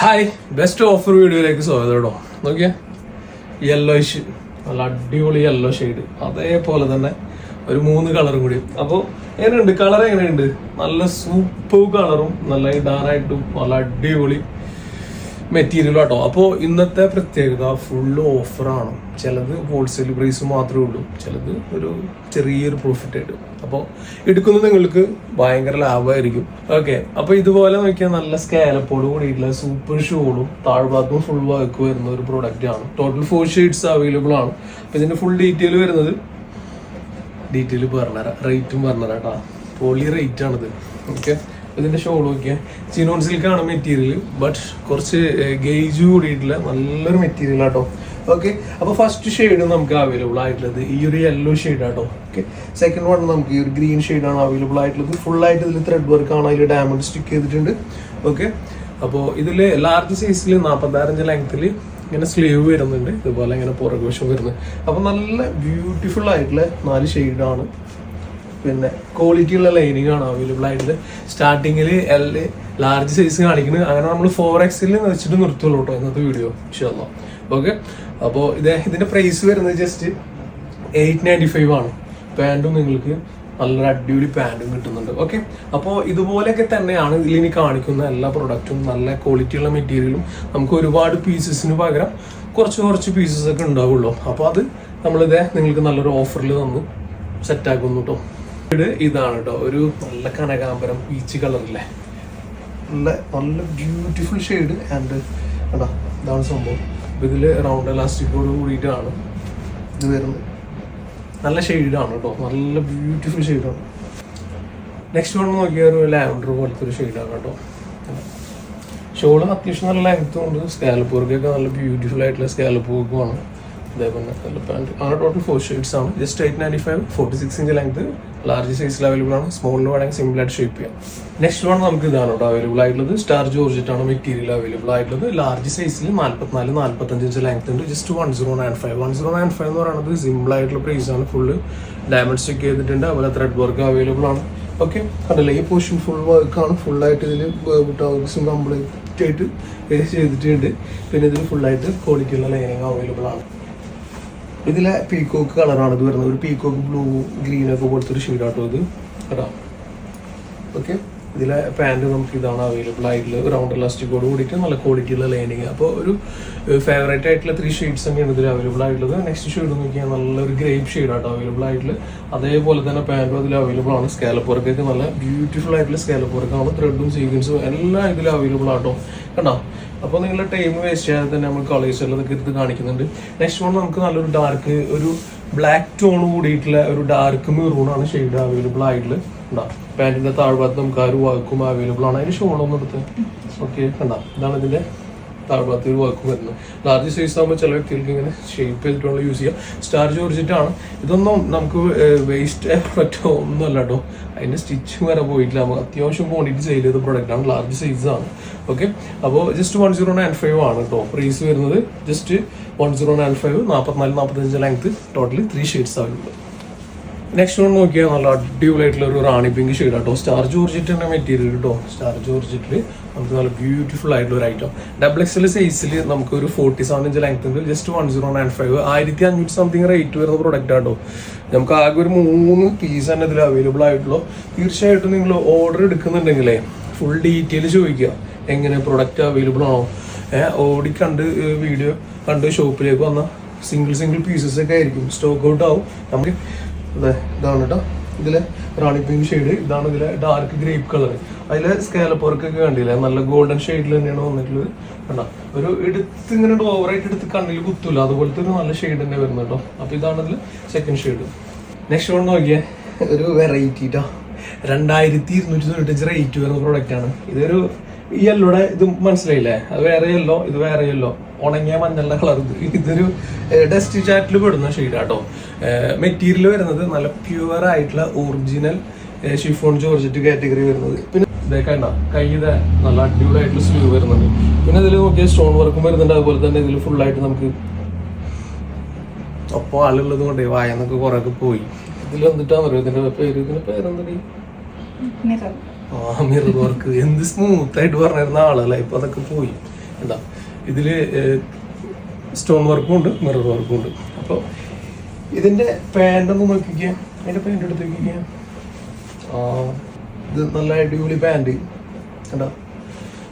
Hi best offer വീഡിയോയിലേക്ക് സ്വാഗതം കേട്ടോ. നോക്കിയേ. യെല്ലോയിഷ് നല്ല അടിപൊളി യെല്ലോ ഷെയ്ഡ് അതേപോലെ തന്നെ ഒരു മൂന്ന് കളറും കൂടി. അപ്പോൾ എങ്ങനെയുണ്ട്? കളർ എങ്ങനെയുണ്ട്? നല്ല സൂപ്പർ കളറും നല്ല ഇടാനായിട്ടും നല്ല അടിപൊളി മെറ്റീരിയലും കേട്ടോ അപ്പോൾ ഇന്നത്തെ പ്രത്യേകത ഫുള്ള് ഓഫറാണ് ചിലത് ഹോൾസെയിൽ പ്രൈസ് മാത്രമേ ഉള്ളൂ. ചിലത് ഒരു ചെറിയൊരു പ്രോഫിറ്റ് ആയിട്ട്. അപ്പോൾ എടുക്കുന്നത് നിങ്ങൾക്ക് ഭയങ്കര ലാഭമായിരിക്കും. ഓക്കെ അപ്പോൾ ഇതുപോലെ നോക്കിയാൽ നല്ല സ്കാലപ്പോട് കൂടിയിട്ടുള്ള സൂപ്പർ ഷൂളും താഴ്ഭാഗത്തും ഫുൾ വർക്ക് വരുന്ന ഒരു പ്രോഡക്റ്റ് ആണ്. ടോട്ടൽ ഫോർ ഷീറ്റ്സ് അവൈലബിൾ ആണ്. അപ്പോൾ ഇതിന്റെ ഫുൾ ഡീറ്റെയിൽ വരുന്നത് ഡീറ്റെയിൽ പറഞ്ഞുതരാം. റേറ്റും പറഞ്ഞുതരാം കേട്ടോ. പോളി റേറ്റ് ആണിത്. ഓക്കെ ഇതിന്റെ ഷോൾ നോക്കിയാൽ ചിനോൺ സിൽക്കാണ് മെറ്റീരിയൽ ബട്ട് കുറച്ച് ഗേജ് കൂടിയിട്ടുള്ള നല്ലൊരു മെറ്റീരിയൽ ആട്ടോ. ഓക്കെ അപ്പോൾ ഫസ്റ്റ് ഷെയ്ഡ് നമുക്ക് അവൈലബിൾ ആയിട്ടുള്ളത് ഈ ഒരു യെല്ലോ ഷെയ്ഡ് ആട്ടോ. ഓക്കെ സെക്കൻഡ് വൺ നമുക്ക് ഈ ഒരു ഗ്രീൻ ആണ് അവൈലബിൾ ആയിട്ടുള്ളത്. ഫുൾ ആയിട്ട് ഇതിൽ ത്രെഡ് വർക്ക് ആണ്. അതിൽ ഡയമണ്ട് സ്റ്റിക്ക് ചെയ്തിട്ടുണ്ട്. ഓക്കെ അപ്പോൾ ഇതിൽ ലാർജ് സൈസിൽ നാൽപ്പത്താറഞ്ച് ലെങ്ത്തിൽ ഇങ്ങനെ സ്ലീവ് വരുന്നുണ്ട്. ഇതുപോലെ ഇങ്ങനെ പുറകുവശം വരുന്നത്. അപ്പോൾ നല്ല ബ്യൂട്ടിഫുൾ ആയിട്ടുള്ള നാല് ഷെയ്ഡാണ് പിന്നെ ക്വാളിറ്റി ഉള്ള ലൈനിങ് ആണ് അവൈലബിൾ ആയിട്ടുള്ളത്. സ്റ്റാർട്ടിങ്ങിൽ എൽ ലാർജ് സൈസ് കാണിക്കുന്നത്. അങ്ങനെ നമ്മൾ ഫോർ എക്സിൽ വെച്ചിട്ട് നിർത്തുള്ളൂ കേട്ടോ ഇന്നത്തെ വീഡിയോ ഇഷ്ടമല്ലോ ഓക്കെ അപ്പോൾ ഇത് ഇതിന്റെ പ്രൈസ് വരുന്നത് ജസ്റ്റ് എയ്റ്റ് നയന്റി ഫൈവ് ആണ് പാന്റും നിങ്ങൾക്ക് നല്ലൊരു അടിപൊളി പാന്റും കിട്ടുന്നുണ്ട്. ഓക്കെ അപ്പോൾ ഇതുപോലെയൊക്കെ തന്നെയാണ് ഇതിൽ ഇനി കാണിക്കുന്ന എല്ലാ പ്രൊഡക്റ്റും നല്ല ക്വാളിറ്റിയുള്ള മെറ്റീരിയലും നമുക്ക് ഒരുപാട് പീസസിന് പകരം കുറച്ച് കുറച്ച് പീസസ് ഒക്കെ ഉണ്ടാവുള്ളൂ. അപ്പോൾ അത് നമ്മളിത് നിങ്ങൾക്ക് നല്ലൊരു ഓഫറിൽ തന്നു സെറ്റാക്കുന്നു കേട്ടോ ഇതാണ് കേട്ടോ ഒരു നല്ല കനകാമ്പരം പീച്ച് കളറില്ലേ നല്ല നല്ല ബ്യൂട്ടിഫുൾ ഷെയ്ഡ് ആൻഡ് അതാ ഇതാണ് സംഭവം. ഇതിൽ റൗണ്ട് എലാസ്റ്റിക്കോട് കൂടിയിട്ടാണ്. ഇത് വരുന്നത്. നല്ല ഷെയ്ഡാണ് കേട്ടോ നല്ല ബ്യൂട്ടിഫുൾ ഷെയ്ഡാണ് നെക്സ്റ്റ് വൺ നോക്കിയാൽ ഒരു ലാവൻഡർ പോലത്തെ ഒരു ഷെയ്ഡാണ് കേട്ടോ ഷോൾ അത്യാവശ്യം നല്ല ലെങ്ത്തും ഉണ്ട്. സ്കാലപ്പ് വർക്കൊക്കെ നല്ല ബ്യൂട്ടിഫുൾ ആയിട്ടുള്ള സ്കാലപ്പ് വർക്കുമാണ് നല്ല പാന്റ് അങ്ങനെ ടോട്ടൽ ഫോർ ഷെയ്ഡ്സ് ആണ്. Just eight ninety five forty six inch length large സൈസിൽ അവൈലബിൾ ആണ് സ്മോളിൽ വേണമെങ്കിൽ സിമ്പിൾ ആയിട്ട് ഷേപ്പ് ചെയ്യാം. നെക്സ്റ്റ് വൺ നമുക്ക് ഇതാണ് കേട്ടോ അവൈലബിൾ ആയിട്ടുള്ളത്. സ്റ്റാർ ജോർജിറ്റ് ആണ് മെറ്റീരിയൽ അവൈലബിൾ ആയിട്ടുള്ളത്. ലാർജ് സൈസിൽ നാല്പത്തിനാല് നാല്പത്തഞ്ച് ഇഞ്ച് ലെങ്ത് ഉണ്ട്. Just one zero nine five one zero nine five എന്ന് പറയുന്നത് സിമ്പിൾ ആയിട്ടുള്ള പ്രൈസ് ആണ്. ഫുള്ള് ഡയമണ്ട് സ്റ്റിക്ക് ചെയ്തിട്ടുണ്ട്. അതുപോലെ ത്രെഡ് വർക്ക് അവൈലബിൾ ആണ്. ഓക്കെ കണ്ടില്ലേ? ഈ പോർഷൻ ഫുൾ വർക്കാണ് ഫുള്ളായിട്ട് ഇതിൽ ടോക്സും കംപ്ലീറ്റ് ആയിട്ട് ചെയ്തിട്ടുണ്ട്. പിന്നെ ഇതിൽ ഫുള്ളായിട്ട് ഉള്ള ലൈനിങ് അവൈലബിൾ ആണ്. ഇതിലെ പീക്കോക്ക് കളറാണ് ഇത് വരുന്നത്. ഒരു പീക്കോക്ക് ബ്ലൂ ഗ്രീൻ ഒക്കെ പോലത്തെ ഒരു ഷെയ്ഡാട്ടോ ഇത്. കേട്ടോ? ഓക്കെ ഇതിലെ പാന്റ് നമുക്ക് ഇതാണ് അവൈലബിൾ ആയിട്ടുള്ള റൗണ്ട് ഇലാസ്റ്റിക്കോട് കൂടിയിട്ട് നല്ല ക്വാളിറ്റിയുള്ള ലൈനിങ് അപ്പോൾ ഒരു ഫേവറേറ്റ് ആയിട്ടുള്ള ത്രീ ഷെയ്ഡ്സ് തന്നെയാണ് ഇതിൽ അവൈലബിൾ ആയിട്ടുള്ളത്. നെക്സ്റ്റ് ഷെയ്ഡ് നോക്കിയാൽ നല്ലൊരു ഗ്രേപ്പ് ഷെയ്ഡാട്ടോ അവൈലബിൾ ആയിട്ടുള്ള. അതേപോലെ തന്നെ പാന്റും അതിൽ അവൈലബിൾ ആണ്. സ്കാലപ്പ് വർക്കൊക്കെ നല്ല ബ്യൂട്ടിഫുൾ ആയിട്ടുള്ള സ്കാലപ്പ് വർക്കാണ് ത്രെഡും സീക്വൻസും എല്ലാം ഇതിൽ അവൈലബിൾ ആട്ടോ. കണ്ടോ? അപ്പോൾ നിങ്ങളുടെ ടൈം വേസ്റ്റ് ചെയ്യാതെ തന്നെ നമ്മൾ കളേഴ്സ് എല്ലാം എടുത്ത് കാണിക്കുന്നുണ്ട്. നെക്സ്റ്റ് വൺ നമുക്ക് നല്ലൊരു ഡാർക്ക് ഒരു ബ്ലാക്ക് ടോൺ കൂടിയിട്ടുള്ള ഒരു ഡാർക്ക് മെറൂണാണ് ഷെയ്ഡ് അവൈലബിൾ ആയിട്ടുള്ളത്. ഉണ്ടാ പാന്റിന്റെ താഴ്ഭാഗത്ത് നമുക്ക് ആ ഒരു വർക്കും അവൈലബിൾ ആണ്. അതിന് ഷോളൊന്നും എടുത്ത്. ഓക്കെ കണ്ട? ഇതാണ് ഇതിന്റെ താഴ്ഭാഗത്ത് ഒരു വർക്ക് വരുന്നത് ലാർജ് സൈസ് ആകുമ്പോൾ ചില വ്യക്തികൾക്ക് ഇങ്ങനെ ഷേപ്പ് ചെയ്തിട്ടുള്ള യൂസ് ചെയ്യാം. സ്റ്റാർ ചോദിച്ചിട്ടാണ് ഇതൊന്നും നമുക്ക് വേസ്റ്റ് പറ്റോ? ഒന്നുമല്ല കേട്ടോ അതിന്റെ സ്റ്റിച്ച് വരെ പോയിട്ടില്ല. നമുക്ക് അത്യാവശ്യം ക്വാണ്ടിറ്റി സെയിൽ ചെയ്ത പ്രൊഡക്റ്റാണ് ലാർജ് സൈസ് ആണ്. ഓക്കെ അപ്പോൾ just one zero nine five ആണ് കേട്ടോ പ്രൈസ് വരുന്നത്. Just one zero nine five നാൽപ്പത്തിനാല് നാൽപ്പത്തഞ്ച് length totally three shades available next one നോക്കിയാൽ നല്ല അടിപൊളിയായിട്ടുള്ള ഒരു റാണി പിങ്ക് ഷെയ്ഡ് കേട്ടോ സ്റ്റാർ ജോർജിറ്റിന്റെ മെറ്റീരിയൽ കേട്ടോ സ്റ്റാർ ജോർജിറ്റിൽ നമുക്ക് നല്ല ബ്യൂട്ടിഫുൾ ആയിട്ടുള്ള ഒരു ഐറ്റം ഡബിൾ എക്സ് എൽ സൈസിൽ നമുക്ക് ഒരു ഫോർട്ടി സെവൻ ഇഞ്ച് ലെങ്ത് ഉണ്ട്. Just one zero nine five ആയിരത്തി അഞ്ഞൂറ്റി സംതിങ് റേറ്റ് വരുന്ന പ്രൊഡക്റ്റ് ആട്ടോ നമുക്ക് ആകെ ഒരു മൂന്ന് പീസ് തന്നെ ഇതിൽ അവൈലബിൾ ആയിട്ടുള്ളൂ. തീർച്ചയായിട്ടും നിങ്ങൾ ഓർഡർ എടുക്കുന്നുണ്ടെങ്കിലേ ഫുൾ ഡീറ്റെയിൽ ചോദിക്കുക. എങ്ങനെ പ്രൊഡക്റ്റ് അവൈലബിൾ ആണോ. ഓടി കണ്ട് വീഡിയോ കണ്ട് ഷോപ്പിലേക്ക് വന്ന സിംഗിൾ സിംഗിൾ പീസസ് ഒക്കെ ആയിരിക്കും. സ്റ്റോക്ക് ഔട്ട് ആവും. നമുക്ക് ഇതാണ് കേട്ടോ ഇതിലെ റാണി പിങ്ക് ഷെയ്ഡ് ഇതാണ് ഇതിലെ ഡാർക്ക് ഗ്രേപ്പ് കളർ അതിലെ സ്കാലപ്പ് വർക്ക് ഒക്കെ കണ്ടില്ലേ? നല്ല ഗോൾഡൻ ഷെയ്ഡിൽ തന്നെയാണ് വന്നിട്ടുള്ളത്. കണ്ടോ? ഒരു എടുത്ത് ഇങ്ങനെ ഓവറായിട്ട് എടുത്ത് കണ്ണിൽ കുത്തൂല. അതുപോലത്തെ ഒരു നല്ല ഷെയ്ഡ് തന്നെ വരുന്നത് കേട്ടോ. അപ്പൊ ഇതാണ് ഇതിൽ സെക്കൻഡ് ഷെയ്ഡ് നെക്സ്റ്റ് വൺ നോക്കിയേ. ഒരു വെറൈറ്റി കേട്ടോ രണ്ടായിരത്തി ഇരുന്നൂറ്റി തൊണ്ണൂറ്റഞ്ച് റേറ്റ് വരുന്ന പ്രോഡക്റ്റ് ആണ്. ഇതൊരു ഈ യെല്ലോടെ ഇത് മനസ്സിലായില്ലേ? അത് വേറെ യെല്ലോ ഇത് വേറെ യെല്ലോ ഉണങ്ങിയ മഞ്ഞളുടെ കളർ ഇതൊരു ഡസ്റ്റ് ചാറ്റിൽ പെടുന്ന ഷെയ്ഡാട്ടോ മെറ്റീരിയൽ വരുന്നത് നല്ല പ്യുവർ ആയിട്ടുള്ള ഒറിജിനൽ ഷിഫോൺ ജോർജറ്റ് കാറ്റഗറി വരുന്നത്. പിന്നെ ഇതേ കണ്ട? കൈ ഇതേ നല്ല അടിപൊളിയായിട്ടുള്ള സ്ലീവ് വരുന്നുണ്ട് പിന്നെ ഇതിൽ നോക്കിയാൽ സ്റ്റോൺ വർക്കും വരുന്നുണ്ട്. അതുപോലെ തന്നെ ഇതിൽ ഫുള്ളായിട്ട് നമുക്ക് ഒപ്പം ആളുള്ളത് കൊണ്ടേ വായന്നൊക്കെ കുറെ ഒക്കെ പോയി. ഇതിൽ വന്നിട്ടാന്ന് പറയുക ഇതിന്റെ പേര് ഇതിന്റെ പേരെന്താ മിറർ വർക്ക് എന്ത് സ്മൂത്ത് ആയിട്ട് പറഞ്ഞിരുന്ന ആളല്ലേ? ഇപ്പൊ അതൊക്കെ പോയി. എന്താ ഇതിൽ സ്റ്റോൺ വർക്കും ഉണ്ട് മിറർ വർക്കും ഉണ്ട്. അപ്പോൾ ഇതിന്റെ പാന്റ് ഒന്ന് നോക്കിക്കുക അതിന്റെ പാന്റ് എടുത്ത് നോക്കിക്കുക ഇത് നല്ല അടിപൊളി പാന്റ് കണ്ടോ?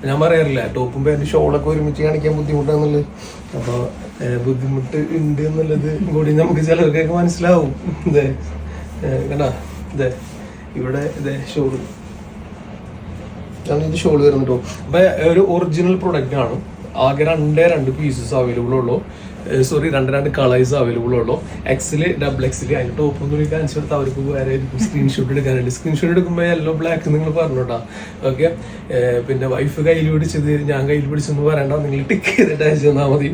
ഞാൻ പറയാറില്ല ടോപ്പും പാന്റ് ഷോളൊക്കെ ഒരുമിച്ച് കാണിക്കാൻ ബുദ്ധിമുട്ടാന്നുള്ളത് അപ്പോൾ ബുദ്ധിമുട്ട് ഉണ്ട് എന്നുള്ളത് കൂടി നമുക്ക് ചിലർക്കൊക്കെ മനസ്സിലാവും. ഇതേ കണ്ടാ? ഇതേ ഇവിടെ ഇതേ ഷോൾ ഇത് ഷോൾ വരുന്നുണ്ടോ അപ്പൊ ഒരു ഒറിജിനൽ പ്രൊഡക്റ്റ് ആണ്. ആകെ രണ്ടേ രണ്ട് പീസസ് അവൈലബിൾ ഉള്ളൂ. സോറി രണ്ട് രണ്ട് കളേഴ്സ് അവൈലബിൾ ഉള്ളൂ. എക്സിൽ ഡബിൾ എക്സിൽ അതിന്റെ ടോപ്പ് ഒന്നും കാണിച്ചു കൊടുത്താൽ അവർക്ക് വേറെ സ്ക്രീൻഷോട്ട് എടുക്കാനുണ്ട്. സ്ക്രീൻഷോട്ട് എടുക്കുമ്പോൾ യെല്ലോ ബ്ലാക്ക് നിങ്ങൾ പറഞ്ഞോട്ടാ ഓക്കെ പിന്നെ വൈഫ് കയ്യിൽ പിടിച്ചത് ഞാൻ കയ്യിൽ പിടിച്ചെന്ന് പറയണ്ട. നിങ്ങൾ ടിക്ക് ചെയ്തിട്ട് അയച്ചു തന്നാൽ മതി.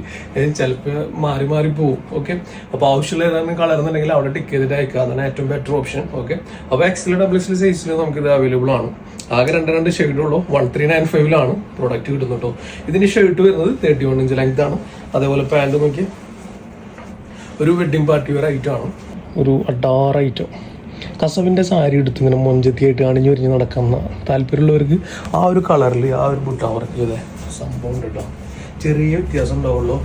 ചിലപ്പോൾ മാറി മാറി പോകും ഓക്കെ അപ്പോൾ ആവശ്യമുള്ള ഏതാണ് കളർ എന്നുണ്ടെങ്കിൽ അവിടെ ടിക്ക് ചെയ്തിട്ട് അയക്കുക അതാണ് ഏറ്റവും ബെറ്റർ ഓപ്ഷൻ ഓക്കെ അപ്പോൾ എക്സിൽ ഡബിൾ എക്സിൽ സൈസിൽ നമുക്ക് ഇത് അവൈലബിൾ ആണ്. ആകെ രണ്ട് രണ്ട് ഷെയ്ഡുള്ളൂ വൺ ത്രീ നയൻ ഫൈവിലാണ് പ്രോഡക്റ്റ് കിട്ടുന്നുണ്ടോ ഇതിന് ഷെയ്ഡ് വരുന്നത് തേർട്ടി വൺ ഇഞ്ച് ലെങ്ത് ആണ്. അതേപോലെ പാന്റ് നോക്കി ഒരു വെഡിങ് പാർട്ടി വെയർ ഐറ്റം ആണ്. ഒരു അഡാർ ഐറ്റം കസവിന്റെ സാരി എടുത്ത് ഇങ്ങനെ മൊഞ്ചത്തിയായിട്ട് അണിഞ്ഞു വരിഞ്ഞ് നടക്കുന്ന താല്പര്യമുള്ളവർക്ക് ആ ഒരു കളറിൽ ആ ഒരു ബുട്ട വർക്ക് ചെയ്തേ. സംഭവം ഉണ്ട് കേട്ടോ ചെറിയ വ്യത്യാസം ഉണ്ടാവുള്ളൂ.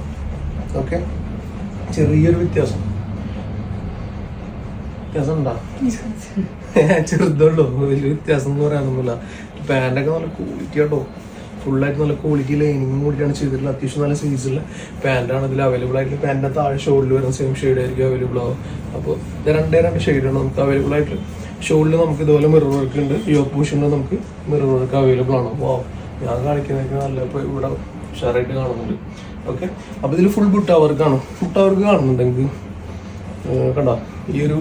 ഓക്കെ ചെറിയൊരു വ്യത്യാസം. വ്യത്യാസം ഉണ്ടോ? ചെറുതുള്ളൂ. വലിയ വ്യത്യാസം എന്ന് പറയാനൊന്നുമില്ല. പാന്റൊക്കെ നല്ല ക്വാളിറ്റി കേട്ടോ ഫുള്ളായിട്ട് നല്ല ക്വാളിറ്റി ലൈനിങ്ങും കൂടിയാണ് ചെയ്തിട്ടുള്ളത് അത്യാവശ്യം നല്ല സൈസുള്ള പാന്റാണ് ഇതിൽ അവൈലബിൾ ആയിട്ടുള്ള പാന്റിന്റെ താഴെ ഷോൾഡിൽ വരുന്ന സെയിം ഷെയ്ഡ് ആയിരിക്കും അവൈലബിൾ ആവും അപ്പോൾ രണ്ടേ രണ്ട് ഷെയ്ഡാണ് നമുക്ക് അവൈലബിൾ ആയിട്ട്. ഷോളിൽ നമുക്ക് ഇതുപോലെ മിറർ വർക്ക് ഉണ്ട്. ഈ ഓപ്പോഷനിൽ നമുക്ക് മിറർ വർക്ക് അവൈലബിൾ ആണ്. അപ്പോൾ ഞാൻ കാണിക്കുന്നതൊക്കെ നല്ല ഇപ്പോൾ ഇവിടെ ഉഷാറായിട്ട് കാണുന്നുണ്ട്. ഓക്കെ അപ്പോൾ ഇതിൽ ഫുൾ ബുട്ട വർക്കാണ് ബുട്ട വർക്ക് കാണുന്നുണ്ടെങ്കിൽ കണ്ടോ? ഈ ഒരു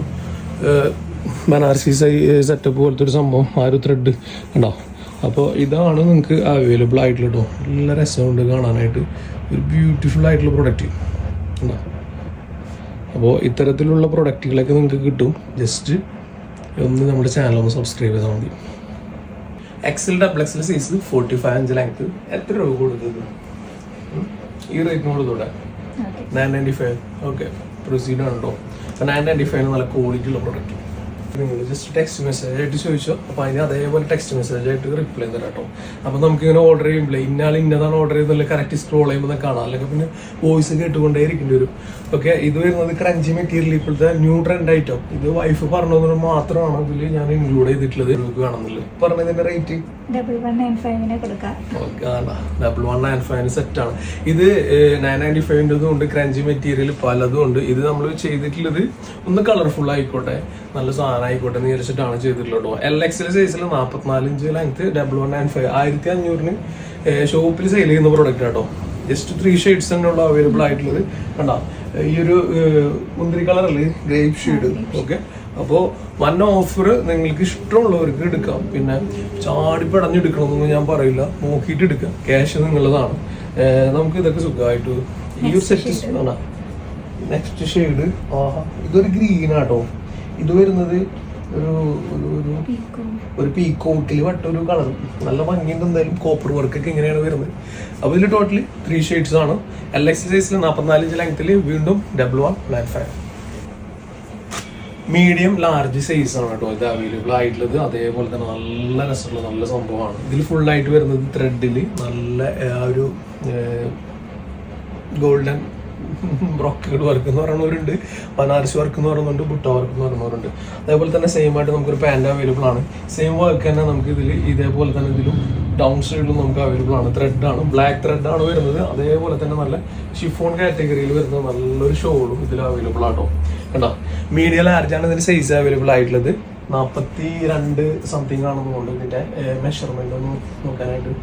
ബനാറസി സെറ്റപ്പ് പോലത്തെ ഒരു സംഭവം ആ ഒരു ത്രെഡ് കണ്ടോ? അപ്പോൾ ഇതാണ് നിങ്ങൾക്ക് അവൈലബിൾ ആയിട്ടുള്ള കേട്ടോ നല്ല രസമുണ്ട് കാണാനായിട്ട്. ഒരു ബ്യൂട്ടിഫുൾ ആയിട്ടുള്ള പ്രൊഡക്റ്റ് കണ്ടോ അപ്പോൾ ഇത്തരത്തിലുള്ള പ്രൊഡക്റ്റുകളൊക്കെ നിങ്ങൾക്ക് കിട്ടും. ജസ്റ്റ് ഒന്ന് നമ്മുടെ ചാനൽ ഒന്ന് സബ്സ്ക്രൈബ് ചെയ്താൽ മതി. XL double XL size forty five അഞ്ച് ലെങ്ത് എത്ര രൂപ കൊടുത്തത്? ഈ റേറ്റിന് കൊടുത്തൂടെ? Nine ninety five okay proceed ആണ് കേട്ടോ അപ്പോൾ നയൻ നയന്റി ഫൈവ് നല്ല ക്വാളിറ്റി ഉള്ള പ്രൊഡക്റ്റ് നിങ്ങൾ ജസ്റ്റ് ടെക്സ്റ്റ് മെസ്സേജ് ആയിട്ട് ചോദിച്ചോ. അപ്പോൾ അതിന് അതേപോലെ ടെക്സ്റ്റ് മെസ്സേജ് ആയിട്ട് റിപ്ലൈ തരാം കേട്ടോ. അപ്പോൾ നമുക്ക് ഇങ്ങനെ ഓർഡർ ചെയ്യുമ്പോൾ ഇന്നാൾ ഇന്നതാണ് ഓർഡർ ചെയ്തല്ലേ കറക്റ്റ് സ്ക്രോൾ ചെയ്യുമ്പോൾ കാണാം. അല്ലെങ്കിൽ പിന്നെ വോയിസ് കേട്ടുകൊണ്ടേ ഇരിക്കേണ്ടി വരും. ഓക്കെ ഇത് വരുന്നത് ക്രഞ്ചി മെറ്റീരിയൽ ഇപ്പോഴത്തെ ന്യൂ ട്രെൻഡ് ഐറ്റം ഇത് വൈഫ് പറഞ്ഞത് മാത്രമാണ് ഇതിൽ ഞാൻ ഇൻക്ലൂഡ് ചെയ്തിട്ടുള്ളത്. നിങ്ങൾക്ക് കാണുന്നില്ല? പറഞ്ഞതിന്റെ റേറ്റ് ഡബിൾ വൺ നയൻ ഫൈവിന് കൊടുക്കാം. ഡബിൾ വൺ നയൻ ഫൈവിന് സെറ്റ് ആണ്. ഇത് നയൻ നയന്റി ഫൈവിന്റെ ഉണ്ട്. ക്രഞ്ചി മെറ്റീരിയൽ പലതും ഉണ്ട്. ഇത് നമ്മൾ ചെയ്തിട്ടുള്ളത് ഒന്ന് കളർഫുൾ ആയിക്കോട്ടെ. നല്ല സാധനം ആയിക്കോട്ടെ എന്ന് വിചാരിച്ചിട്ടാണ് ചെയ്തിട്ടുള്ളത് കേട്ടോ. എൽ എക്സിൽ സൈസിൽ നാൽപ്പത്തിനാല് inch length double one nine five ആയിരത്തി അഞ്ഞൂറിന് ഷോപ്പിൽ സെയിൽ ചെയ്യുന്ന പ്രോഡക്റ്റ് കേട്ടോ. ജസ്റ്റ് ത്രീ ഷെയ്ഡ്സ് തന്നെയുള്ള അവൈലബിൾ ആയിട്ടുള്ളത്. കണ്ട? ഈ ഒരു മുന്തിരി കളറല്ലേ ഗ്രേപ്പ് ഷെയ്ഡ് ഓക്കെ അപ്പോൾ വൺ ഓഫർ നിങ്ങൾക്ക് ഇഷ്ടമുള്ളവർക്ക് എടുക്കാം. പിന്നെ ചാടി പടഞ്ഞെടുക്കണമെന്നൊന്നും ഞാൻ പറയില്ല. നോക്കിയിട്ട് എടുക്കാം. ക്യാഷ് നിങ്ങളതാണ് നമുക്ക് ഇതൊക്കെ സുഖമായിട്ട് ഈ ഒരു സെറ്റ് നെക്സ്റ്റ് ഷെയ്ഡ് ആഹാ. ഇതൊരു ഗ്രീൻ ആട്ടോ ഇത് വരുന്നത് ഒരു ഒരു ഒരു പീക്കോട്ടിൽ ഒരു പീക്കോക്കിൽ വട്ട ഒരു കളർ നല്ല ഭംഗിയുണ്ട് എന്തായാലും. കോപ്പർ വർക്ക് ഒക്കെ ഇങ്ങനെയാണ് വരുന്നത്. അപ്പോൾ ഇതിൽ ടോട്ടലി ത്രീ ഷെയ്ഡ്സ് ആണ്. എൽ എക്സ് സൈസിൽ നാൽപ്പത്തിനാല് ഇഞ്ച് ലെങ്ത്തിൽ വീണ്ടും double one black five medium large size ആണ് കേട്ടോ ഇത് അവൈലബിൾ ആയിട്ടുള്ളത്. അതേപോലെ തന്നെ നല്ല രസമുള്ള നല്ല സംഭവമാണ്. ഇതിൽ ഫുൾ ആയിട്ട് വരുന്നത് ത്രെഡിൽ നല്ല ആ, ഒരു ഗോൾഡൻ ബ്രോക്കേഡ് വർക്ക് എന്ന് പറയുന്നവരുണ്ട് ബനാറസ് വർക്ക് എന്ന് പറയുന്നുണ്ട് ബുട്ട വർക്ക് എന്ന് പറയുന്നവരുണ്ട്. അതേപോലെ തന്നെ സെയിം ആയിട്ട് നമുക്കൊരു പാന്റ് അവൈലബിൾ ആണ്. സെയിം വർക്ക് തന്നെ നമുക്ക് ഇതിൽ ഇതേപോലെ തന്നെ ഇതിലും ഡൗൺ സൈഡിലും നമുക്ക് അവൈലബിൾ ആണ്. ത്രെഡ് ആണ് ബ്ലാക്ക് ത്രെഡ് ആണ് വരുന്നത്. അതേപോലെ തന്നെ നല്ല ഷിഫോൺ കാറ്റഗറിയിൽ വരുന്ന നല്ലൊരു ഷോളും ഇതിൽ അവൈലബിൾ ആട്ടോ. കണ്ടോ? മീഡിയ ലാർജ് ആണ് ഇതിന്റെ സൈസ് അവൈലബിൾ ആയിട്ടുള്ളത്. നാൽപ്പത്തി രണ്ട് സംതിങ് ആണെന്ന് തോന്നുന്നു ഇതിന്റെ മെഷർമെന്റ് ഒന്ന് നോക്കാനായിട്ട്.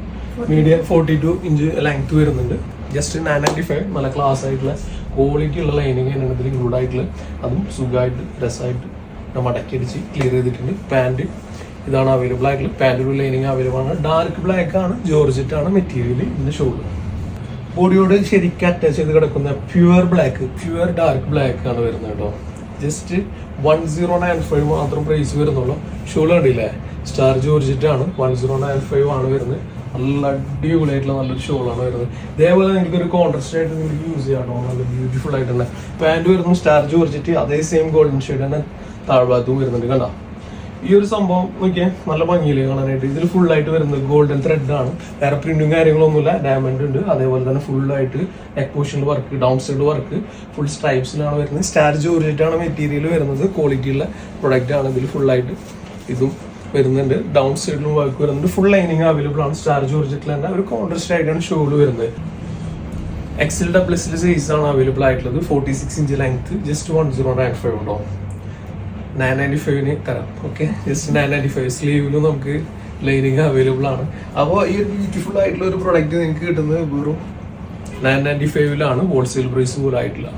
Medium forty two inch length വരുന്നുണ്ട്. ജസ്റ്റ് നയൻ നയന്റി ഫൈവ് നല്ല ക്ലാസ് ആയിട്ടുള്ള ക്വാളിറ്റി ഉള്ള ലൈനിങ് തന്നെയാണ് ഇതിൽ ഇൻക്ലൂഡ് ആയിട്ടുള്ളത് അതും സുഖമായിട്ട് രസമായിട്ട് മടക്കി അടിച്ച് ക്ലിയർ ചെയ്തിട്ടുണ്ട്. പാന്റ് ഇതാണ് അവൈലബിൾ ആയിട്ടുള്ള. പാന്റ് ലൈനിങ് അവൈലബിൾ ആണ്. ഡാർക്ക് ബ്ലാക്ക് ആണ് ജോർജറ്റ് ആണ് മെറ്റീരിയൽ ഇതിന്റെ ഷോൾ ബോഡിയോട് ശരിക്കും അറ്റാച്ച് ചെയ്ത് കിടക്കുന്ന pure black pure dark black ആണ് വരുന്നത് കേട്ടോ. Just one zero nine five മാത്രം പ്രൈസ് വരുന്നുള്ളൂ. ഷൂൾ കണ്ടില്ലേ? സ്റ്റാർ ജോർജിറ്റ് ആണ് വൺ സീറോ നയൻ ഫൈവ് ആണ് വരുന്നത്. നല്ല അടിപൊളിയായിട്ടുള്ള നല്ലൊരു ഷോളാണ് വരുന്നത്. ഇതേപോലെ നിങ്ങൾക്ക് ഒരു കോൺട്രസ്റ്റ് ആയിട്ട് നിങ്ങൾക്ക് യൂസ് ചെയ്യാണോ നല്ല ബ്യൂട്ടിഫുൾ ആയിട്ടുള്ള പാന്റ് വരുന്നത് സ്റ്റാർജ് ജോർജിറ്റ്. അതേ സെയിം ഗോൾഡൻ ഷെയ്ഡ് തന്നെ താഴ്ഭാഗത്തും വരുന്നുണ്ട് കണ്ടോ? ഈ ഒരു സംഭവം നോക്കിയാൽ നല്ല ഭംഗിയില്ലേ കാണാനായിട്ട്. ഇതിൽ ഫുൾ ആയിട്ട് വരുന്നത് ഗോൾഡൻ ത്രെഡ് ആണ്. വേറെ പ്രിന്റും കാര്യങ്ങളൊന്നുമില്ല ഡയമണ്ട് ഉണ്ട്. അതേപോലെ തന്നെ ഫുൾ ആയിട്ട് നെക്ക് പോർഷനിൽ work down side work full സ്ട്രൈപ്സിലാണ് വരുന്നത്. സ്റ്റാർ ജോർജറ്റാണ് മെറ്റീരിയൽ വരുന്നത്. ക്വാളിറ്റി ഉള്ള പ്രൊഡക്റ്റ് ആണ് ഇതിൽ ഫുൾ ആയിട്ട്. ഇതും വരുന്നുണ്ട്. ഡൗൺ സൈഡിലും വർക്ക് വരുന്നുണ്ട്. ഫുൾ ലൈനിങ് അവൈലബിൾ ആണ്. സ്റ്റാർ ജോർജറ്റിൽ തന്നെ ഒരു കോൺട്രസ്റ്റ് ആയിട്ടാണ് ഷോൾ വരുന്നത്. എക്സൽ ഡബിൾ എക്സൽ സൈസ് ആണ് അവൈലബിൾ ആയിട്ടുള്ളത്. Forty six inch length just one zero nine five ഉണ്ടോ നയൻ നയന്റി ഫൈവിന് തരാം. Okay just nine ninety five സ്ലീവിലും നമുക്ക് ലൈനിങ് അവൈലബിൾ ആണ്. അപ്പോൾ ഈ ഒരു ബ്യൂട്ടിഫുൾ ആയിട്ടുള്ള ഒരു പ്രൊഡക്റ്റ് നിങ്ങൾക്ക് കിട്ടുന്നത് വെറും നയൻ നയന്റി ഫൈവിലാണ് ഹോൾസെയിൽ പ്രൈസ് പോലും ആയിട്ടില്ല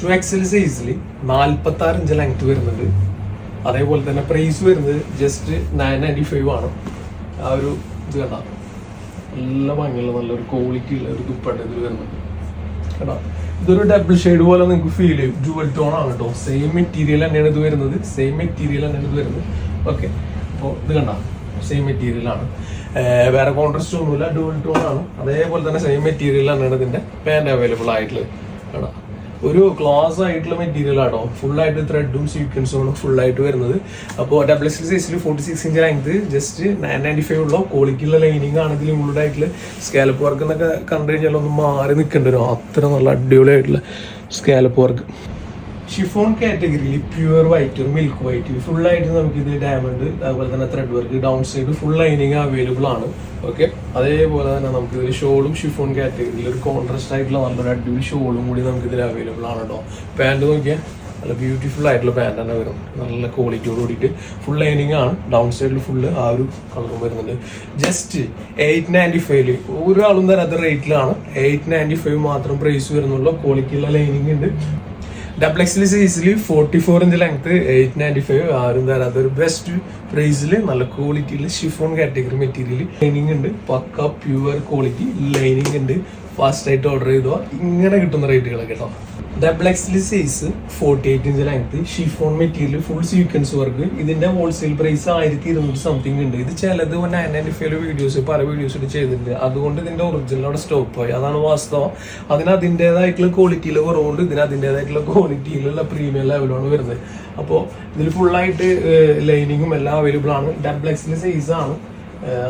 ടു എക്സൽ സൈസിൽ നാൽപ്പത്തി ആറ് ഇഞ്ച് ലെങ്ത് വരുന്നുണ്ട് അതേപോലെ തന്നെ പ്രൈസ് വരുന്നത് ജസ്റ്റ് നയൻ നയന്റി ഫൈവ് ആണ്. ആ ഒരു ഇത് കണ്ട. നല്ല ഭംഗിയുള്ള നല്ലൊരു ക്വാളിറ്റി ഉള്ള ഒരു ദുപ്പട്ട ഇതിൽ വരുന്നുണ്ട് കേട്ടോ ഇതൊരു ഡബിൾ ഷെയ്ഡ് പോലെ നിങ്ങൾക്ക് ഫീൽ ചെയ്യും. ജുവൽ ടോൺ ആണ് കേട്ടോ. സെയിം മെറ്റീരിയൽ തന്നെയാണ് ഇത് വരുന്നത്. സെയിം മെറ്റീരിയൽ തന്നെയാണ് ഇത് വരുന്നത്. ഓക്കെ അപ്പോൾ ഇത് കണ്ട? സെയിം മെറ്റീരിയൽ ആണ്. വേറെ കോൺട്രസ്റ്റ് ഒന്നുമില്ല. ഡുവൽ ടോൺ ആണ്. അതേപോലെ തന്നെ സെയിം മെറ്റീരിയൽ തന്നെയാണ് ഇതിന്റെ പാന്റ് അവൈലബിൾ ആയിട്ടുള്ളത്. കേട്ടോ ഒരു ക്ലോസ് ആയിട്ടുള്ള മെറ്റീരിയൽ ആണോ ഫുൾ ആയിട്ട് ത്രെഡും സീക്വൻസും ഫുൾ ആയിട്ട് വരുന്നത്. അപ്പോൾ ഡബിൾ എക്സ് സൈസിൽ forty six inch length just nine ninety five ഉള്ള ക്വാളിറ്റിയുള്ള ലൈനിങ് ആണെങ്കിൽ ഇൻക്ലൂഡ് ആയിട്ടുള്ള. സ്കാലപ്പ് വർക്ക് എന്നൊക്കെ കണ്ടു കഴിഞ്ഞാൽ ഒന്ന് മാറി നിൽക്കേണ്ടി വരും. അത്ര നല്ല അടിപൊളിയായിട്ടുള്ള സ്കാലപ്പ് വർക്ക് ഷിഫോൺ കാറ്റഗറിയിൽ പ്യുവർ വൈറ്റ് മിൽക്ക് വൈറ്റ് നമുക്ക് ഇത് ഡയമണ്ട് അതുപോലെ തന്നെ thread work down side full lining available ആണ്. ഓക്കെ അതേപോലെ തന്നെ നമുക്ക് ഇതിൽ ഷോളും ഷിഫോൺ കാറ്റഗറിയിൽ ഒരു കോൺട്രസ്റ്റ് ആയിട്ടുള്ള നല്ലൊരു അടിപൊളി ഷോളും കൂടി നമുക്ക് ഇതിൽ അവൈലബിൾ ആണ് കേട്ടോ പാന്റ് നോക്കിയാൽ നല്ല ബ്യൂട്ടിഫുൾ ആയിട്ടുള്ള പാന്റ് തന്നെ വരും. നല്ല ക്വാളിറ്റിയോട് കൂടിയിട്ട് ഫുൾ ലൈനിങ് ആണ്. ഡൗൺ സൈഡിൽ ഫുള്ള് ആ ഒരു കളറും വരുന്നുണ്ട്. ജസ്റ്റ് എയ്റ്റ് നയന്റി ഫൈവിൽ ഒരാളും തരാത്ത റേറ്റിലാണ് എയ്റ്റ് നയന്റി ഫൈവ് മാത്രം പ്രൈസ് വരുന്നുള്ളൂ. ക്വാളിറ്റിയുള്ള ലൈനിങ് ഉണ്ട്. ഡബിൾ എക്സിൽ സൈസിൽ forty four inch length eight ninety five ആരും തരാത്ത ഒരു ബെസ്റ്റ് പ്രൈസിൽ നല്ല ക്വാളിറ്റിയിൽ ഷിഫോൺ കാറ്റഗറി മെറ്റീരിയൽ ലൈനിങ് ഉണ്ട്. പക്ക പ്യുവർ ക്വാളിറ്റി ലൈനിങ് ഉണ്ട്. ഫാസ്റ്റായിട്ട് ഓർഡർ ചെയ്തോ? ഇങ്ങനെ കിട്ടുന്ന റേറ്റുകളൊക്കെ കേട്ടോ ഡബിൾ എക്സിൽ size forty eight inch length chiffon material full sequence work ഇതിന്റെ ഹോൾസെയിൽ പ്രൈസ് ആയിരത്തി ഇരുന്നൂറ് സംതിങ് ഉണ്ട്. ഇത് ചിലത് നയൻ നയന്റി ഫൈവ് വീഡിയോസ് പല വീഡിയോസ് ചെയ്തിട്ടുണ്ട്. അതുകൊണ്ട് ഇതിന്റെ ഒറിജിനൽ അവിടെ സ്റ്റോപ്പ് ആയി. അതാണ് വാസ്തവം. അതിന് അതിന്റെതായിട്ടുള്ള ക്വാളിറ്റിയിൽ കുറവുണ്ട്. ഇതിന് അതിന്റെതായിട്ടുള്ള ക്വാളിറ്റിയിലുള്ള പ്രീമിയം ലെവലാണ് വരുന്നത്. അപ്പോൾ ഇതിൽ ഫുള്ളായിട്ട് ലൈനിങ്ങും എല്ലാം അവൈലബിൾ ആണ്. ഡബിൾ സൈസ് ആണ്.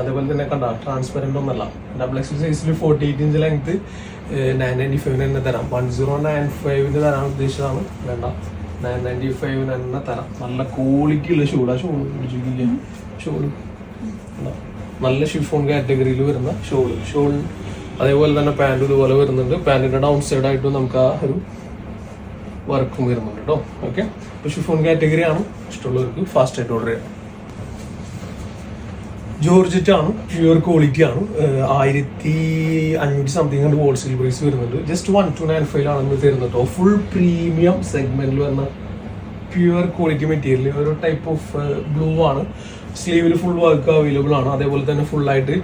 അതേപോലെ തന്നെ കണ്ട ട്രാൻസ്പെറന്റ് ഒന്നല്ല. ഡബിൾ എക്സ് സൈസിൽ forty eight inch length nine ninety ഫൈവിന് തന്നെ തരാം. വൺ സീറോ നയൻ ഫൈവിന് തരാൻ ഉദ്ദേശിച്ചതാണ്. വേണ്ട. നയൻ നയന്റി ഫൈവിന് തന്നെ തരാം. നല്ല ക്വാളിറ്റി ഉള്ള ഷോൾ പിടിച്ചിരിക്കില്ല ഷോൾ നല്ല ഷിഫോൺ കാറ്റഗറിയിൽ വരുന്ന ഷോൾ ഷോൾ അതേപോലെ തന്നെ പാന്റ് ഇതുപോലെ വരുന്നുണ്ട്. പാൻറിന്റെ ഡൗൺ സൈഡ് ആയിട്ട് നമുക്ക് ആ ഒരു വർക്കും വരുന്നുണ്ട് കേട്ടോ ഓക്കെ അപ്പോൾ ഷിഫോൺ കാറ്റഗറി ആണ്. ഇഷ്ടമുള്ളവർക്ക് ഫാസ്റ്റ് ആയിട്ട് ഓർഡർ ചെയ്യാം. ജോർജറ്റ് ആണ് പ്യുവർ ക്വാളിറ്റി ആണ് ആയിരത്തി അഞ്ഞൂറ്റി സംതിങ് കണ്ട് ഹോൾസെയിൽ പ്രൈസ് വരുന്നുണ്ട് just one two nine five ആണ് നമ്മൾ തരുന്നത് കേട്ടോ. ഫുൾ പ്രീമിയം സെഗ്മെന്റിൽ വരുന്ന പ്യുവർ ക്വാളിറ്റി മെറ്റീരിയൽ ഒരു ടൈപ്പ് ഓഫ് ബ്ലൂ ആണ്. സ്ലീവിൽ ഫുൾ വർക്ക് അവൈലബിൾ ആണ്. അതേപോലെ തന്നെ ഫുൾ ആയിട്ട്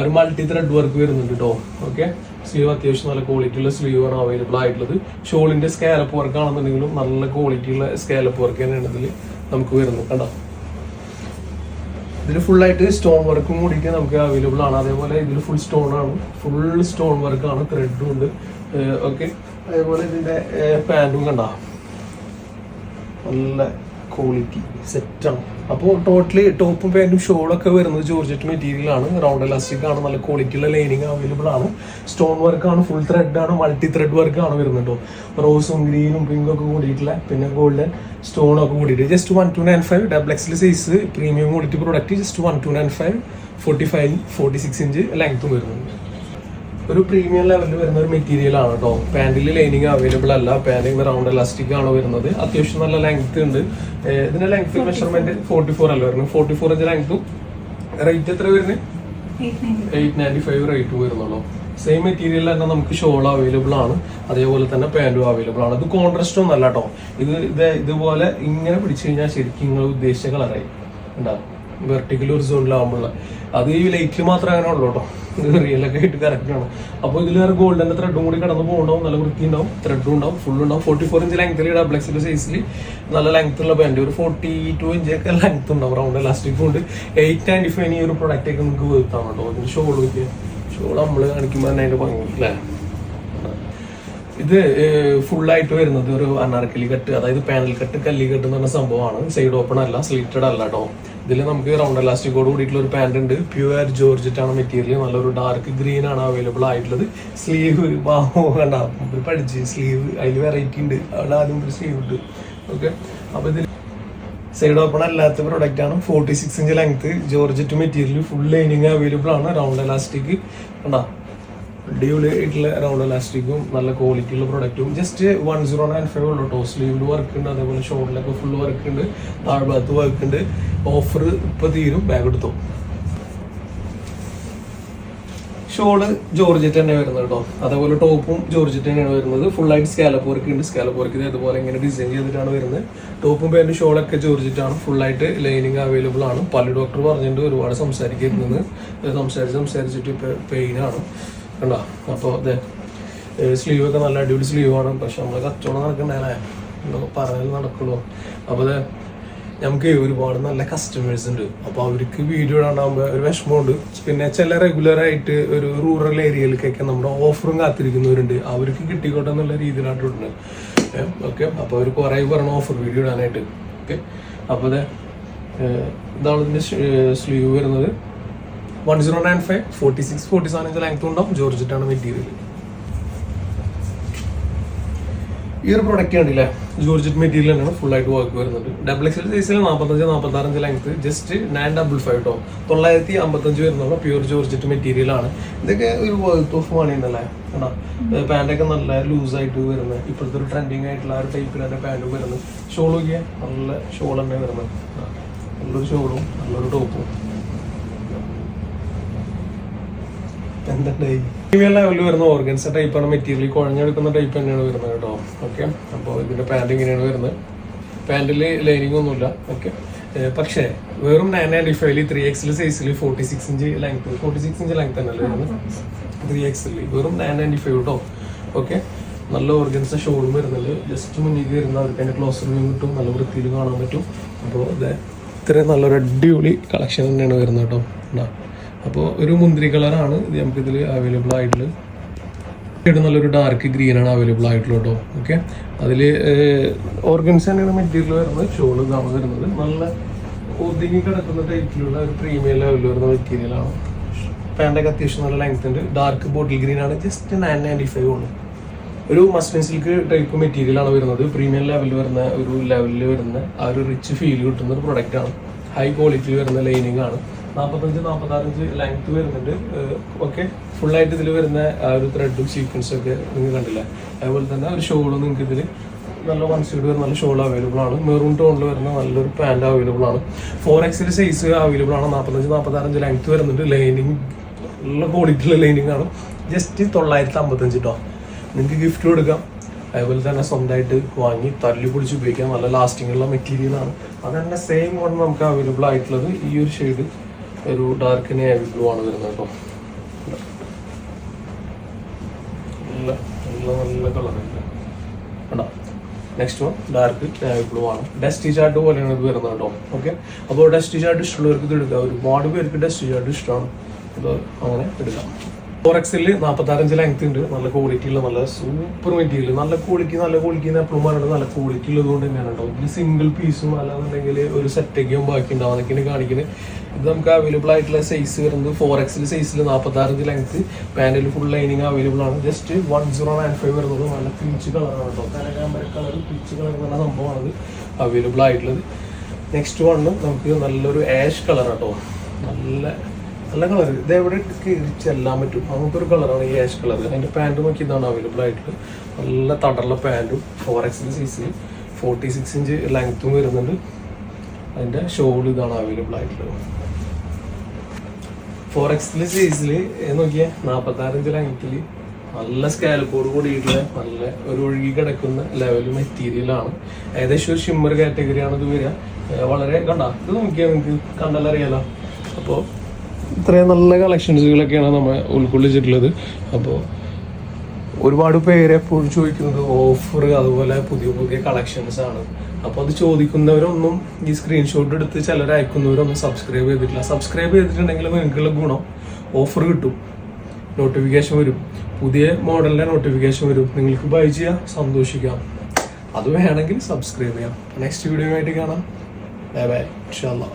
ഒരു മൾട്ടി ത്രെഡ് വർക്ക് വരുന്നുണ്ട് കേട്ടോ. ഓക്കെ സ്ലീവ് അത്യാവശ്യം നല്ല ക്വാളിറ്റി ഉള്ള സ്ലീവ് ആണ് അവൈലബിൾ ആയിട്ടുള്ളത്. ഷോളിന്റെ സ്കാലപ്പ് വർക്ക് ആണെന്നുണ്ടെങ്കിലും നല്ല ക്വാളിറ്റി ഉള്ള സ്കാലപ്പ് വർക്ക് തന്നെയാണ് ഇതിൽ നമുക്ക് വരുന്നത്. കണ്ടോ? ഇതിൽ ഫുൾ ആയിട്ട് സ്റ്റോൺ വർക്കും കൂടിയിട്ട് നമുക്ക് അവൈലബിൾ ആണ്. അതേപോലെ ഇതിൽ ഫുൾ സ്റ്റോൺ ആണ്. ഫുൾ സ്റ്റോൺ വർക്ക് ആണ്. ത്രെഡും ഉണ്ട്. ഓക്കെ അതേപോലെ ഇതിന്റെ പാന്റും കണ്ട? നല്ല ക്വാളിറ്റി സെറ്റാണ് അപ്പോൾ ടോട്ടലി ടോപ്പും പാന്റും ഷോളൊക്കെ വരുന്നത് ജോർജറ്റ് മെറ്റീരിയൽ ആണ്. റൗണ്ട് ഇലാസ്റ്റിക് ആണ് നല്ല ക്വാളിറ്റിയുള്ള ലൈനിങ് അവൈലബിൾ ആണ്. സ്റ്റോൺ വർക്ക് ആണ് ഫുൾ ത്രെഡ് ആണ് മൾട്ടി ത്രെഡ് വർക്ക് ആണ് വരുന്നുണ്ടോ റോസും ഗ്രീനും പിങ്കും ഒക്കെ കൂടിയിട്ടുള്ള പിന്നെ ഗോൾഡൻ സ്റ്റോൺ ഒക്കെ കൂടിയിട്ട്. Just one two nine five double എക്സിൽ size premium quality product just one two nine five forty five forty six inch ലെങ്ത്തും വരുന്നുണ്ട്. ഒരു പ്രീമിയം ലെവലിൽ വരുന്ന ഒരു മെറ്റീരിയൽ ആണ് കേട്ടോ പാന്റിൽ ലൈനിങ് അവൈലബിൾ അല്ല. പാന്റിങ് റൗണ്ട് എലാസ്റ്റിക് ആണ് വരുന്നത്. അത്യാവശ്യം നല്ല ലെങ്ത് ഉണ്ട്. ഇതിന്റെ ലെങ്ത് മെഷർമെന്റ് ഫോർട്ടി ഫോർ അല്ല വരുന്നത്? ഫോർട്ടി ഫോർ ഇഞ്ച് ലെങ്ത്തും റേറ്റ് എത്ര വരുന്നത് എയ്റ്റ് നയന്റി ഫൈവ് റേറ്റ് വരുന്നുള്ളൂ. സെയിം മെറ്റീരിയൽ തന്നെ നമുക്ക് ഷോൾ അവൈലബിൾ ആണ്. അതേപോലെ തന്നെ പാന്റും അവൈലബിൾ ആണ്. ഇത് കോൺട്രാസ്റ്റ് ഒന്നല്ല കേട്ടോ ഇത് ഇതേ ഇതുപോലെ ഇങ്ങനെ പിടിച്ചു കഴിഞ്ഞാൽ ശരിക്കും നിങ്ങൾ ഉദ്ദേശിച്ച കളറായി ഉണ്ടാവും വെർട്ടിക്കൽ സോണിലാവുമ്പോൾ അത് ഈ ലൈറ്റിൽ മാത്രമേ അങ്ങനെ ഉള്ളൂ കേട്ടോ ഇത് റിയലൊക്കെ ആയിട്ട് കറക്റ്റ് ആണ്. അപ്പോൾ ഇതിൽ വേറെ ഗോൾഡിന്റെ ത്രെഡും കൂടി കടന്നു പോകുന്നുണ്ടാവും നല്ല വൃത്തി ഉണ്ടാവും. ത്രെഡും ഉണ്ടാവും. ഫുൾ ഉണ്ടാവും. ഫോർട്ടി ഫോർ ഇഞ്ച് ലെങ്ത്തിൽ ഡബിൾ എക്സിൽ സൈസിൽ നല്ല ലെങ്ത് ഉള്ള പാന്റ് ഒരു ഫോർട്ടി ടു ഇഞ്ച് ഒക്കെ ലെങ്ത് ഉണ്ടാവും. റൗണ്ട് ലാസ്റ്റിക് ഉണ്ട്. എയ്റ്റ് നയന്റി ഫൈവ് ഈ ഒരു പ്രൊഡക്റ്റ് ഒക്കെ നമുക്ക് വീഴ്ത്താൻ കേട്ടോ അതിന് ഷോൾ വയ്ക്കുക ഷോൾ നമ്മൾ കാണിക്കുമ്പോൾ തന്നെ അതിന്റെ ഭംഗി. അല്ലേ? ഇത് ഫുള്ളായിട്ട് വരുന്നത് ഒരു അനാർക്കലി കട്ട് അതായത് പാനൽ കട്ട് കല്ലി കട്ട് എന്ന് പറഞ്ഞ സംഭവമാണ്. സൈഡ് ഓപ്പൺ അല്ല സ്ലീറ്റഡ് അല്ല കേട്ടോ ഇതിൽ നമുക്ക് റൗണ്ട് എലാസ്റ്റിക്കോട് കൂടിയിട്ടുള്ള ഒരു പാന്റ് ഉണ്ട്. പ്യുവർ ജോർജറ്റ് ആണ് മെറ്റീരിയൽ നല്ലൊരു ഡാർക്ക് ഗ്രീൻ ആണ് അവൈലബിൾ ആയിട്ടുള്ളത്. സ്ലീവ് ഇത് പഠിച്ച് സ്ലീവ് അതിൽ വെറൈറ്റി ഉണ്ട്. അവിടെ ആദ്യം ഒരു സ്ലീവ് ഉണ്ട് ഓക്കെ അപ്പൊ ഇതിൽ സൈഡ് ഓപ്പൺ അല്ലാത്ത പ്രൊഡക്റ്റ് ആണ്. Forty six inch length georgette material full lining available ആണ്. റൗണ്ട് എലാസ്റ്റിക് കണ്ടാ. അടിപൊളി ആയിട്ടുള്ള റൗണ്ട് ഇലാസ്റ്റിക്കും നല്ല ക്വാളിറ്റി ഉള്ള പ്രൊഡക്റ്റും just one zero nine five ഉള്ളൂ കേട്ടോ. സ്ലീവിൽ വർക്ക് ഉണ്ട് അതേപോലെ ഷോർട്ടിലൊക്കെ ഫുൾ വർക്ക് ഉണ്ട് താഴ്ഭാഗത്ത് വർക്ക് ഉണ്ട്. ഓഫർ ഇപ്പൊ തീരും ബാഗ് എടുത്തു. ഷോൾ ജോർജറ്റ് തന്നെ വരുന്നത് കേട്ടോ. അതേപോലെ ടോപ്പും ജോർജറ്റ് തന്നെയാണ് വരുന്നത്. ഫുൾ ആയിട്ട് സ്കാലപ്പ് വർക്ക് ഉണ്ട്. സ്കാലപ്പ് വർക്ക് ഇതേപോലെ ഇങ്ങനെ ഡിസൈൻ ചെയ്തിട്ടാണ് വരുന്നത്. ടോപ്പും പാന്റും ഷോളൊക്കെ ജോർജറ്റ് ആണ്. ഫുൾ ആയിട്ട് ലൈനിങ് അവൈലബിൾ ആണ്. പല ഡോക്ടർ പറഞ്ഞിട്ട് ഒരുപാട് സംസാരിക്കുന്നത് സംസാരിച്ച് സംസാരിച്ചിട്ട് ആണ്. കണ്ടോ? അപ്പോൾ അതെ സ്ലീവ് ഒക്കെ നല്ല അടിപൊളി സ്ലീവ് ആണ് പക്ഷെ നമ്മൾ കച്ചവടം നടക്കണ്ടേ പറയാൻ നടക്കുള്ളൂ. അപ്പോൾ അതെ നമുക്ക് ഒരുപാട് നല്ല കസ്റ്റമേഴ്സ് ഉണ്ട്. അപ്പോൾ അവർക്ക് വീഡിയോ ഇടാണ്ടാകുമ്പോൾ ഒരു വിഷമമുണ്ട്. പിന്നെ ചില റെഗുലർ ആയിട്ട് ഒരു റൂറൽ ഏരിയയിലേക്കൊക്കെ നമ്മുടെ ഓഫറും കാത്തിരിക്കുന്നവരുണ്ട്. അവർക്ക് കിട്ടിക്കോട്ടെ എന്നുള്ള രീതിയിലാണ് ഇടുന്നത്. ഓക്കെ? അപ്പോൾ അവർ കുറേ പറഞ്ഞു ഓഫർ വീഡിയോ ഇടാനായിട്ട്. ഓക്കെ? അപ്പോൾ ഇതാണ് ഇതിന്റെ സ്ലീവ് വരുന്നത്. One zero nine five forty six forty seven inch length ഉണ്ടാവും. ജോർജറ്റാണ് മെറ്റീരിയൽ ഈ ഒരു പ്രൊഡക്റ്റ് കണ്ടില്ലേ? ജോർജറ്റ് മെറ്റീരിയൽ തന്നെയാണ് ഫുൾ ആയിട്ട് വർക്ക് വരുന്നത്. ഡബിൾ എക്സ് എൽ സൈസിൽ നാൽപ്പത്തഞ്ച് നാൽപ്പത്താറഞ്ച് length just nine double five to തൊള്ളായിരത്തി അമ്പത്തഞ്ച് വരുന്നുള്ള. പ്യൂർ ജോർജറ്റ് മെറ്റീരിയൽ ആണ്. ഇതൊക്കെ ഒരു വർത്ത് ഓഫ് മണി ഉണ്ടല്ലേ കണ്ടാ? പാന്റൊക്കെ നല്ല ലൂസ് ആയിട്ട് വരുന്നത്. ഇപ്പോഴത്തെ ഒരു ട്രെൻഡിങ് ആയിട്ടുള്ള ആ ഒരു ടൈപ്പിൽ തന്നെ പാന്റ് വരുന്നത്. ഷോൾ നോക്കിയാൽ നല്ല ഷോൾ തന്നെ വരുന്നത്. നല്ലൊരു ഷോളും നല്ലൊരു ടോപ്പും പ്രീമിയം ലെവലിൽ വരുന്ന ഓർഗൻസ ടൈപ്പാണ് മെറ്റീരിയൽ കുഴഞ്ഞെടുക്കുന്ന ടൈപ്പ് തന്നെയാണ് വരുന്നത് കേട്ടോ. ഓക്കെ അപ്പോൾ ഇതിന്റെ പാന്റ് ഇങ്ങനെയാണ് വരുന്നത്. പാന്റിൽ ലൈനിങ് ഒന്നുമില്ല. ഓക്കെ പക്ഷേ വെറും നയൻ നയന്റി ഫൈവിൽ ത്രീ എക്സിൽ സൈസിൽ forty six inch length forty six inch length തന്നെയല്ലേ വരുന്നത്? ത്രീ എക്സിൽ വെറും നയൻ നയന്റി ഫൈവ് കേട്ടോ ഓക്കെ നല്ല ഓർഗൻസ് ഷോറൂം വരുന്നുണ്ട്. ജസ്റ്റ് മുന്നിൽ വരുന്നവർക്ക് അതിന്റെ ക്ലോസ് റിവ്യൂ കിട്ടും. നല്ല വൃത്തിയിൽ കാണാൻ പറ്റും. അപ്പോൾ അതെ ഇത്രയും നല്ലൊരു അടിപൊളി കളക്ഷൻ തന്നെയാണ് വരുന്നത് കേട്ടോ. അപ്പോൾ ഒരു മുന്തിരി കളറാണ് നമുക്കിതിൽ അവൈലബിൾ ആയിട്ടുള്ളത് ഇത് നല്ലൊരു ഡാർക്ക് ഗ്രീൻ ആണ് അവൈലബിൾ ആയിട്ടുള്ളത് കേട്ടോ. ഓക്കെ അതിൽ ഓർഗൻസ് തന്നെയാണ് മെറ്റീരിയൽ വരുന്നത്. ചോൾ ഇതാണ് വരുന്നത്. നല്ല ഒതുങ്ങി കിടക്കുന്ന ടൈപ്പിലുള്ള ഒരു പ്രീമിയം ലെവലിൽ വരുന്ന മെറ്റീരിയലാണ് പാന്റൊക്കെ അത്യാവശ്യം നല്ല ലെങ്ത് ഉണ്ട്. ഡാർക്ക് ബോട്ടിൽ ഗ്രീൻ ആണ്. ജസ്റ്റ് നയൻ നയന്റി ഫൈവ് ആണ് ഒരു മസ്ലിൻ സിൽക്ക് ടൈപ്പ് മെറ്റീരിയലാണ് വരുന്നത്. പ്രീമിയം ലെവലിൽ വരുന്ന ഒരു ലെവലിൽ വരുന്ന ആ ഒരു റിച്ച് ഫീൽ കിട്ടുന്ന ഒരു പ്രൊഡക്റ്റാണ് ഹൈ ക്വാളിറ്റിയിൽ വരുന്ന ലൈനിങ് ആണ്. നാൽപ്പത്തഞ്ച് നാൽപ്പത്താറഞ്ച് ലെങ്ത് വരുന്നുണ്ട്. ഓക്കെ ഫുള്ളായിട്ട് ഇതിൽ വരുന്ന ആ ഒരു ത്രെഡും സീക്വൻസും ഒക്കെ നിങ്ങൾ കണ്ടില്ല? അതുപോലെ തന്നെ ഒരു ഷോളും നിങ്ങൾക്ക് ഇതിൽ നല്ല വൺ സൈഡ് വരുന്ന നല്ല ഷോൾ അവൈലബിൾ ആണ്. മെറൂൺ ടോണിൽ വരുന്ന നല്ലൊരു പാന്റ് അവൈലബിൾ ആണ്. ഫോർ എക്സിന്റെ സൈസ് അവൈലബിൾ ആണ്. നാൽപ്പത്തഞ്ച് നാൽപ്പത്താറഞ്ച് ലെങ്ത് വരുന്നുണ്ട്. ലൈനിങ് നല്ല ക്വാളിറ്റിയുള്ള ലൈനിങ് ആണ്. ജസ്റ്റ് തൊള്ളായിരത്തി അമ്പത്തഞ്ച് കേട്ടോ നിങ്ങൾക്ക് ഗിഫ്റ്റ് കൊടുക്കാം. അതുപോലെ തന്നെ സ്വന്തമായിട്ട് വാങ്ങി തല്ലി പൊളിച്ച് ഉപയോഗിക്കാം. നല്ല ലാസ്റ്റിംഗ് ഉള്ള മെറ്റീരിയൽ ആണ്. അത് തന്നെ സെയിം ആണ് നമുക്ക് അവൈലബിൾ ആയിട്ടുള്ളത് ഈ ഒരു ഷെയ്ഡ് ഒരു ഡാർക്ക് നേവി ബ്ലൂ ആണ് വരുന്നത് കേട്ടോ. നല്ല നല്ല നല്ല കളറുണ്ട് കണ്ടോ? Next one dark navy blue ആണ്. ഡസ്റ്റി ചാർട്ട് പോലെയാണ് ഇത് വരുന്നത് കേട്ടോ. ഓക്കെ അപ്പോൾ ഡസ്റ്റി ചാർട്ട് ഇഷ്ടമുള്ളവർക്ക് ഇത് എടുക്കാം. ഒരുപാട് പേർക്ക് ഡസ്റ്റി ചാർട്ട് ഇഷ്ടമാണ്. ഇത് അങ്ങനെ എടുക്കാം. ഫോർ എക്സിൽ നാൽപ്പത്താറഞ്ച് ലെങ്ത് ഉണ്ട്. നല്ല ക്വാളിറ്റി ഉള്ള നല്ല സൂപ്പർ മെറ്റീരിയൽ നല്ല ക്വാളിറ്റി നല്ല ക്വാളിറ്റി എന്ന് എപ്പോഴും പറയുന്നത് നല്ല ക്വാളിറ്റി ഉള്ളത് കൊണ്ട് തന്നെയാണ് കേട്ടോ. ഇതിൽ സിംഗിൾ പീസും അല്ലാന്നുണ്ടെങ്കിൽ ഒരു സെറ്റൊക്കെയും ബാക്കി ഉണ്ടാവും അതൊക്കെയാണ് കാണിക്കുന്നത് ഇത് നമുക്ക് അവൈലബിൾ ആയിട്ടുള്ള സൈസ് വരുന്നത് ഫോർ എക്സിൽ സൈസിൽ ഇഞ്ച് ലെങ്ത് പാന്റിൽ ഫുൾ ലൈനിങ് അവൈലബിൾ ആണ്. Just one zero nine five വരുന്നത്. നല്ല പീച്ച് കളറാണ് കേട്ടോ കനകാമ്പര കളർ പീച്ച് കളർ നല്ല സംഭവമാണ് അവൈലബിൾ ആയിട്ടുള്ളത്. നെക്സ്റ്റ് വണ്ണും നമുക്ക് നല്ലൊരു ആഷ് കളർ കേട്ടോ നല്ല നല്ല കളർ ഇത് എവിടെ ചെല്ലാൻ പറ്റും? നമുക്കൊരു കളറാണ് ഈ ആഷ് കളർ അതിന്റെ പാന്റ് നോക്കി ഇതാണ് അവൈലബിൾ ആയിട്ടുള്ളത്. നല്ല തടറുള്ള പാന്റും ഫോർ എക്സിൽ സൈസിൽ ഫോർട്ടി സിക്സ് ഇഞ്ച് ലെങ്ത്തും വരുന്നുണ്ട്. അതിന്റെ ഷോൾ ഇതാണ് അവൈലബിൾ ആയിട്ടുള്ളത്. ഫോർ എക്സിൽ സൈസിൽ നോക്കിയേ നാൽപ്പത്താറഞ്ച് ലെങ്ത്തിൽ നല്ല സ്കാലപ്പോട് കൂടിയിട്ടുള്ള നല്ല ഒരു ഒഴുകി കിടക്കുന്ന ലെവൽ മെറ്റീരിയൽ ആണ്. ഏകദേശം ഒരു ഷിമ്മർ കാറ്റഗറിയാണ് ഇത് വരിക. വളരെ കണ്ട ഇത് നോക്കിയാൽ നിങ്ങൾക്ക് കണ്ടാലറിയാലോ അപ്പോൾ ഇത്രയും നല്ല കളക്ഷൻസുകളൊക്കെയാണ് നമ്മൾ ഉൾക്കൊള്ളിച്ചിട്ടുള്ളത്. അപ്പോൾ ഒരുപാട് പേര് എപ്പോഴും ചോദിക്കുന്നത് ഓഫർ അതുപോലെ പുതിയ പുതിയ കളക്ഷൻസ് ആണ്. അപ്പോൾ അത് ചോദിക്കുന്നവരൊന്നും ഈ സ്ക്രീൻഷോട്ട് എടുത്ത് ചിലർ അയക്കുന്നവരൊന്നും സബ്സ്ക്രൈബ് ചെയ്തിട്ടില്ല. സബ്സ്ക്രൈബ് ചെയ്തിട്ടുണ്ടെങ്കിൽ നിങ്ങൾക്കുള്ള ഗുണം ഓഫർ കിട്ടും. നോട്ടിഫിക്കേഷൻ വരും. പുതിയ മോഡലിന്റെ നോട്ടിഫിക്കേഷൻ വരും. നിങ്ങൾക്ക് ബൈ ചെയ്യാം സന്തോഷിക്കാം. അത് വേണമെങ്കിൽ സബ്സ്ക്രൈബ് ചെയ്യാം. നെക്സ്റ്റ് വീഡിയോ ആയിട്ട് കാണാം. ബൈ ബൈ ഇൻഷാല്ലാ